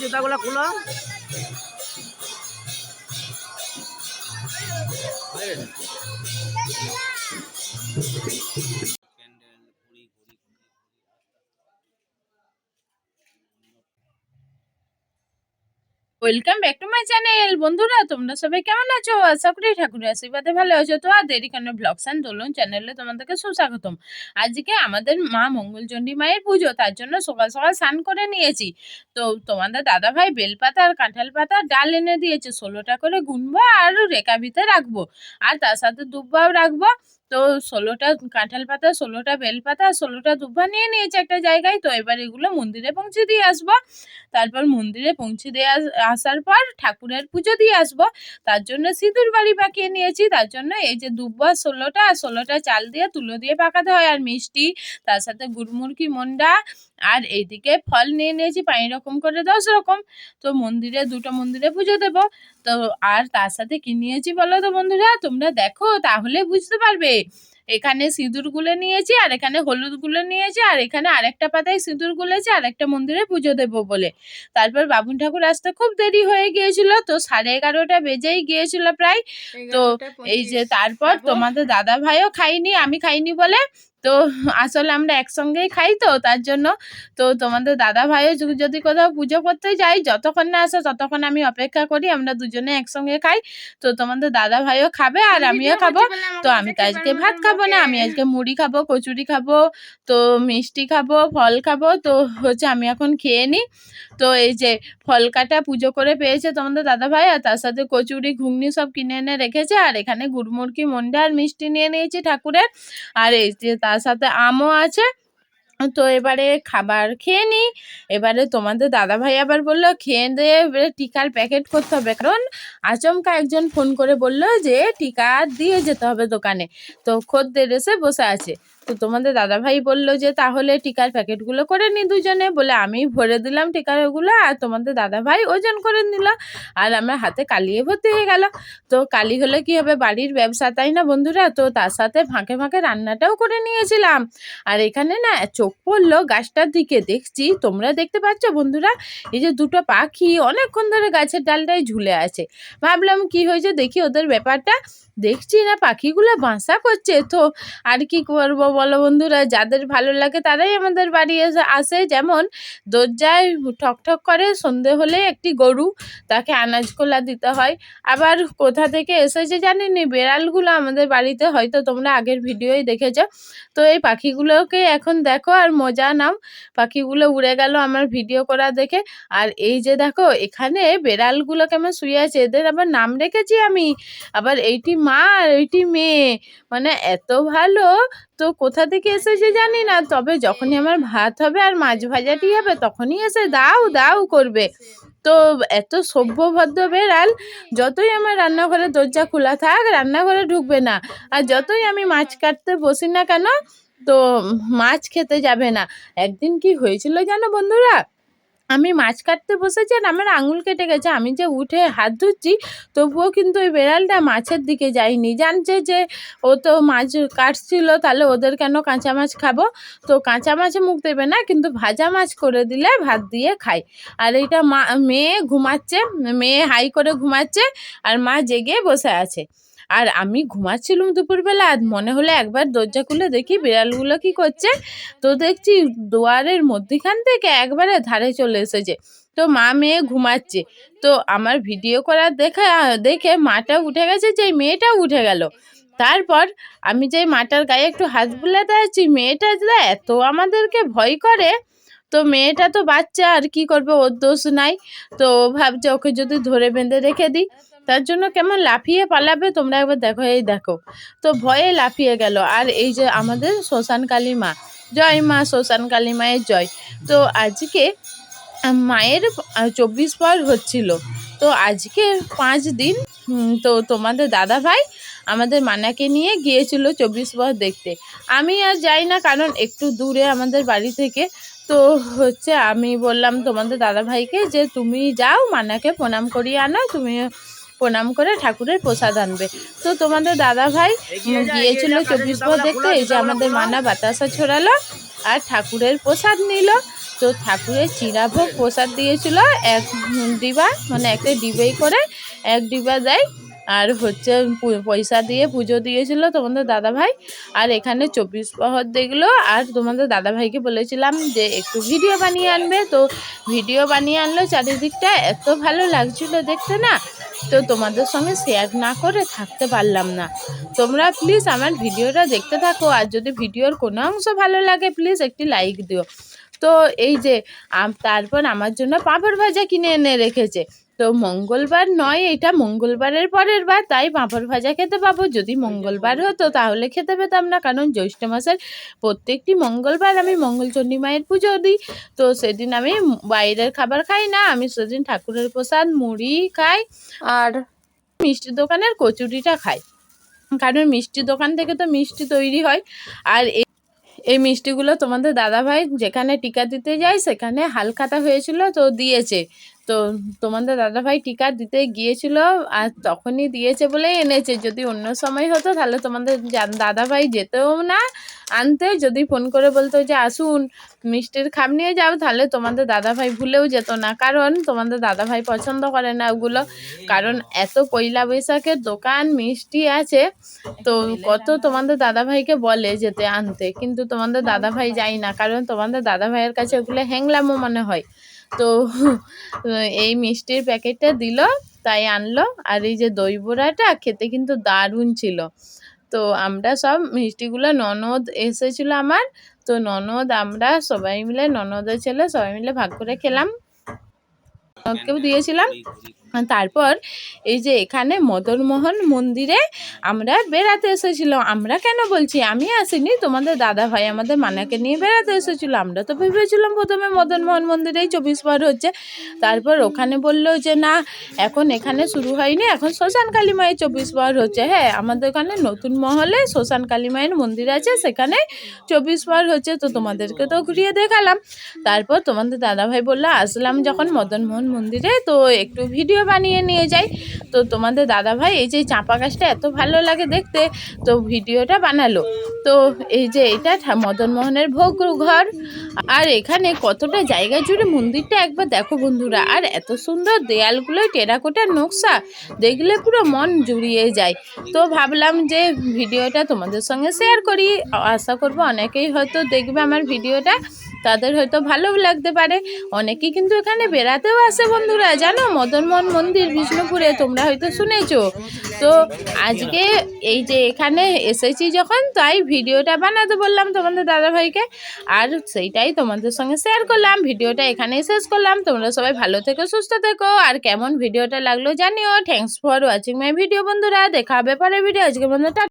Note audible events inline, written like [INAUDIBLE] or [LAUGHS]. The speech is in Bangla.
জুতাগুলো খুলো। Welcome back to my channel বন্ধুরা, তোমরা সবাই কেমন আছো? আশা করি ঠাকুরের আশীর্বাদে ভালো আছো। তো আর দেরি কেন ব্লগস অ্যান্ড দোলন চ্যানেলে তোমাদেরকে সুস্বাগতম। আজকে আমাদের মা মঙ্গলচণ্ডী মায়ের পুজো, তার জন্য সকাল সকাল স্নান করে নিয়েছি। তো তোমাদের দাদা ভাই বেলপাতা আর কাঁঠাল পাতা ডাল এনে দিয়েছে। ষোলোটা করে গুনবো আর রেখা রেকাবিতে রাখব। আর তার সাথে দুব্বাও রাখব। তো ষোলোটা কাঁঠাল পাতা, ষোলোটা বেলপাতা আর ষোলোটা দুব্বা নিয়ে নিয়েছে একটা জায়গায়। তো এবার এগুলো মন্দিরে পৌঁছে দিয়ে আসব। তারপর মন্দিরে পৌঁছে দিয়ে আস- আসার পর ঠাকুরের পুজো দিয়ে আসব। তার জন্য সিঁদুর বাড়ি পাকিয়ে নিয়েছি। তার জন্য এই যে দুব্বা, ষোলোটা, আর ষোলোটা চাল দিয়ে তুলো দিয়ে পাকাতে হয়। আর মিষ্টি, তার সাথে গুড়মুড়কি মন্ডা আর এইদিকে ফল নিয়ে নিয়েছি পাঁচ রকম করে দশ রকম তো মন্দিরে, দুটো মন্দিরে পুজো দেব। তো আর তার সাথে কি নিয়েছি বলো তো বন্ধুরা? তোমরা দেখো, তাহলে বুঝতে পারবে। এখানে সিঁদুর গুলে নিয়েছি আর এখানে হলুদ গুলে নিয়েছি আর এখানে আরেকটা পাতায় সিঁদুর গুলেছি আর একটা মন্দিরে পুজো দেবো বলে। তারপর বাবুন ঠাকুর আসতে খুব দেরি হয়ে গিয়েছিল তো সাড়ে এগারোটা বেজেই গিয়েছিল প্রায়। তো এই যে তারপর তোমাদের দাদা ভাইও খাইনি আমি খাইনি বলে তো আসলে আমরা একসঙ্গেই খাই তো তার জন্য। তো তোমাদের দাদা ভাইও যদি- কোথাও পুজো করতে যাই যতক্ষণ না আসে ততক্ষণ আমি অপেক্ষা করি আমরা দুজনে একসঙ্গে খাই। তো তোমাদের দাদা ভাইও খাবে আর আমিও খাব। তো আমি তো আজকে ভাত খাব। না আমি আজকে মুড়ি খাব কচুরি খাব তো মিষ্টি খাব ফল খাব তো হচ্ছে আমি এখন খেয়ে নিই। তো এই যে ফল কাটা পুজো করে পেয়েছে তোমাদের দাদা ভাই আর তার সাথে কচুরি ঘুগনি সব কিনে এনে রেখেছে আর এখানে গুড়মুড়কি মন্ডা আর মিষ্টি নিয়ে নিয়েছি ঠাকুরের। আর এই যে তার সাথে আমও আছে তো এবারে খাবার খেয়ে নিই এবারে তোমাদের দাদা ভাই আবার বলল, খেয়ে দিয়ে এবারে টিকার প্যাকেট করতে হবে। কারণ আচমকা একজন ফোন করে বলল যে, টিকা দিয়ে যেতে হবে দোকানে। তো খদ্দের এসে বসে আছে। তো তোমাদের দাদা ভাই বলল যে, তাহলে টিকার প্যাকেটগুলো করে নি দুজনে। বলে আমি ভরে দিলাম টিকারগুলো আর তোমাদের দাদা ভাই ওজন করে নিল আর আমার হাতে কালিয়ে ভর্তি হয়ে গেল। তো কালি হলে কি হবে? বাড়ির ব্যবসা, তাই না বন্ধুরা? তো তার সাথে ফাঁকে ফাঁকে রান্নাটাও করে নিয়েছিলাম। আর এখানে না চোখ পড়ল গাছটার দিকে। দেখছি, তোমরা দেখতে পাচ্ছ বন্ধুরা? এই যে দুটো পাখি অনেকক্ষণ ধরে গাছের ডালটায় ঝুলে আছে। ভাবলাম কি হয়েছে? দেখি ওদের ব্যাপারটা। দেখছি না পাখিগুলো বাসা করছে। তো আর কি করব বলো বন্ধুরা, যাদের ভালো লাগে তারাই আমাদের বাড়ি এসে আসে। যেমন দরজায় ঠক ঠক করে সন্ধে হলে একটি গরু, তাকে আনাজ কোলা দিতে হয়। আবার কোথা থেকে এসেছে জানি নি বেড়ালগুলো আমাদের বাড়িতে হয়তো তোমরা আগের ভিডিওই দেখেছ। তো এই পাখিগুলোকে এখন দেখো আর মজা নাম পাখিগুলো উড়ে গেল আমার ভিডিও করা দেখে। আর এই যে দেখো, এখানে বেড়ালগুলো কেমন শুয়ে আছে, এদের আবার নাম রেখেছি আমি। আবার এইটি মা আর এইটি মেয়ে। মানে এত ভালো তো কোথা থেকে এসেছে জানি না। তবে যখনই আমার ভাত হবে আর মাছ ভাজাটি হবে তখনই এসে দাও দাও করবে। তো এত সভ্য ভদ্র বেড়াল যতই আমার রান্নাঘরে দরজা খোলা থাক, রান্নাঘরে ঢুকবে না। আর যতই আমি মাছ কাটতে বসি না কেন, তো মাছ খেতে যাবে না। একদিন কি হয়েছিল জানো বন্ধুরা? আমি মাছ কাটতে বসেছি আর আমার আঙুল কেটে গেছে। আমি যে উঠে হাত ধুচ্ছি, তবুও কিন্তু ওই বেড়ালটা মাছের দিকে যায়নি। জানছে যে ও তো মাছ কাটছিল, তাহলে ওদের কেন কাঁচা মাছ খাব? তো কাঁচা মাছে মুখ দেবে না, কিন্তু ভাজা মাছ করে দিলে ভাত দিয়ে খায়। আর এইটা মা, মেয়ে ঘুমাচ্ছে, মেয়ে হাই করে ঘুমাচ্ছে, আর মা জেগে বসে আছে। আর আমি ঘুমাচ্ছিলাম দুপুরবেলা আর মনে হলো একবার দরজা খুলে দেখি বিড়ালগুলো কি করছে। তো দেখছি দুয়ারের মধ্যিখান থেকে একবারে ধারে চলে এসেছে। তো মা মেয়ে ঘুমাচ্ছে। তো আমার ভিডিও করার দেখা, দেখে মাটা উঠে গেছে যে মেয়েটাও উঠে গেল। তারপর আমি যে মাটার গায়ে একটু হাত বুলাতে আছি মেয়েটা এত আমাদেরকে ভয় করে, তো মেয়েটা তো বাচ্চা, আর কি করবে ওর দোষ নাই। তো ভাবছে ওকে যদি ধরে বেঁধে রেখে দিই। তার জন্য কেমন লাফিয়ে পালাবে তোমরা একবার দেখো, এই দেখো। তো ভয়ে লাফিয়ে গেল। আর এই যে আমাদের শ্মশান কালী মা জয় মা শ্মশান কালী মায়ের জয়। তো আজকে মায়ের চব্বিশ পর হচ্ছিল। তো আজকে পাঁচ দিন তো তোমাদের দাদা ভাই আমাদের মানাকে নিয়ে গিয়েছিল চব্বিশ পর দেখতে। আমি আর যাই না, কারণ একটু দূরে আমাদের বাড়ি থেকে। তো হচ্ছে আমি বললাম তোমাদের দাদা ভাইকে যে তুমি যাও, মানাকে প্রণাম করিয়ে আনো, তুমি প্রণাম করে ঠাকুরের প্রসাদ আনবে। তো তোমাদের দাদা ভাই গিয়েছিল চব্বিশ পর দেখতে, এই যে আমাদের। মানা বাতাসা ছড়ালো আর ঠাকুরের প্রসাদ নিল। তো ঠাকুরের চিরাভোগ প্রসাদ দিয়েছিল, এক ডিবা মানে একটা ডিবেই করে এক ডিবা দেয়। আর হচ্ছে পয়সা দিয়ে পুজো দিয়েছিল তোমাদের দাদা ভাই। আর এখানে চব্বিশ প্রহর দেখল, আর তোমাদের দাদা ভাইকে বলেছিলাম যে একটু ভিডিও বানিয়ে আনবে। তো ভিডিও বানিয়ে আনলো, চারিদিকটা এত ভালো লাগছিল দেখতে না। তো তোমাদের সঙ্গে শেয়ার না করে থাকতে পারলাম না। তোমরা প্লিজ আমার ভিডিওটা দেখতে থাকো, আর যদি ভিডিওর কোনো অংশ ভালো লাগে প্লিজ একটি লাইক দিও। তো এই যে তারপর আমার জন্য পাঁপড় ভাজা কিনে এনে রেখেছে। তো মঙ্গলবার নয়, এটা মঙ্গলবারের পরের বার, তাই পাঁপড় ভাজা খেতে পাবো। যদি মঙ্গলবার হতো, তাহলে খেতে পেতাম না, কারণ জ্যৈষ্ঠ মাসের প্রত্যেকটি মঙ্গলবার আমি মঙ্গলচণ্ডী মায়ের পুজো দিই। তো সেদিন আমি বাইরের খাবার খাই না, আমি সেদিন ঠাকুরের প্রসাদ, মুড়ি খাই আর মিষ্টি দোকানের কচুরিটা খাই। কারণ মিষ্টি দোকান থেকে তো মিষ্টি তৈরি হয়। আর এই মিষ্টিগুলো তোমাদের দাদাভাই যেখানে টিকা দিতে যায়, সেখানে হালখাতা হয়েছিল, তো দিয়েছে। তো তোমাদের দাদাভাই টিকা দিতে গিয়েছিল আর তখনই দিয়েছে বলেই এনেছে। যদি অন্য সময় হতো তাহলে তোমাদের দাদাভাই যেতেও না, আনতে। যদি ফোন করে বলতো যে, আসুন, মিষ্টির খাম নিয়ে যাও, তাহলে তোমাদের দাদাভাই ভুলেও যেত না। কারণ তোমাদের দাদাভাই পছন্দ করে না ওগুলো। কারণ এত পয়লা বৈশাখের দোকান, মিষ্টি আছে। তো কত তোমাদের দাদাভাইকে বলে যেতে আনতে। কিন্তু তোমাদের দাদাভাই যায় না। কারণ তোমাদের দাদাভাইয়ের কাছে ওগুলো হ্যাংলামও মনে হয়। তো [LAUGHS] এই মিষ্টির প্যাকেটটা দিল, তাই আনলো। আর এই যে দই বড়াটা খেতে কিন্তু দারুণ ছিল। তো আমরা সব মিষ্টিগুলো ননদ এসেছিল আমার। তো ননদ, আমরা সবাই মিলে, ননদের ছেলে সবাই মিলে ভাগ করে খেলাম। ননদকেও দিয়েছিলাম। তারপর এই যে এখানে মদনমোহন মন্দিরে আমরা বেড়াতে এসেছিলাম আমরা কেন বলছি? আমি আসিনি, তোমাদের দাদা ভাই আমাদের মানাকে নিয়ে বেড়াতে এসেছিল। আমরা তো ভেবেছিলাম প্রথমে মদনমোহন মন্দিরেই চব্বিশ বার হচ্ছে। তারপর ওখানে বলল যে, না, এখন এখানে শুরু হয়নি, এখন শ্মশান কালী মায়ের চব্বিশ বার হচ্ছে। হ্যাঁ আমাদের ওখানে নতুন মহলে শ্মশান কালী মায়ের মন্দির আছে, সেখানে চব্বিশ বার হচ্ছে। তো তোমাদেরকে তো ঘুরিয়ে দেখালাম। তারপর তোমাদের দাদাভাই বলল, আসলাম যখন মদনমোহন মন্দিরে। তো একটু ভিডিও বানিয়ে নিয়ে যাই। তো তোমাদের দাদাভাই এই যে চাঁপা গাছটা এত ভালো লাগে দেখতে, তো ভিডিওটা বানালো। তো এই যে এটা মদনমোহনের ভোগ ঘর। আর এখানে কতটা জায়গা জুড়ে মন্দিরটা একবার দেখো বন্ধুরা। আর এত সুন্দর দেয়ালগুলো টেরাকোটার নকশা, দেখলে পুরো মন জুড়িয়ে যায়। তো ভাবলাম যে ভিডিওটা তোমাদের সঙ্গে শেয়ার করি। আশা করব অনেকেই হয়তো দেখবে আমার ভিডিওটা। তাদের হয়তো ভালো লাগতে পারে। অনেকেই কিন্তু এখানে বেড়াতেও আসে বন্ধুরা। জানো মদনমোহন মন্দির, বিষ্ণুপুরে তোমরা হয়তো শুনেছো। তো আজকে এই যে এখানে এসেছি যখন, তাই ভিডিওটা বানাতে বললাম তোমাদের দাদাভাইকে। আর সেইটাই তোমাদের সঙ্গে শেয়ার করলাম। ভিডিওটা এখানেই শেষ করলাম। তোমরা সবাই ভালো থেকো, সুস্থ থেকো। আর কেমন ভিডিওটা লাগল জানিও। Thanks for watching my video বন্ধুরা। দেখা হবে পরের ভিডিও আজকে বন্ধুটা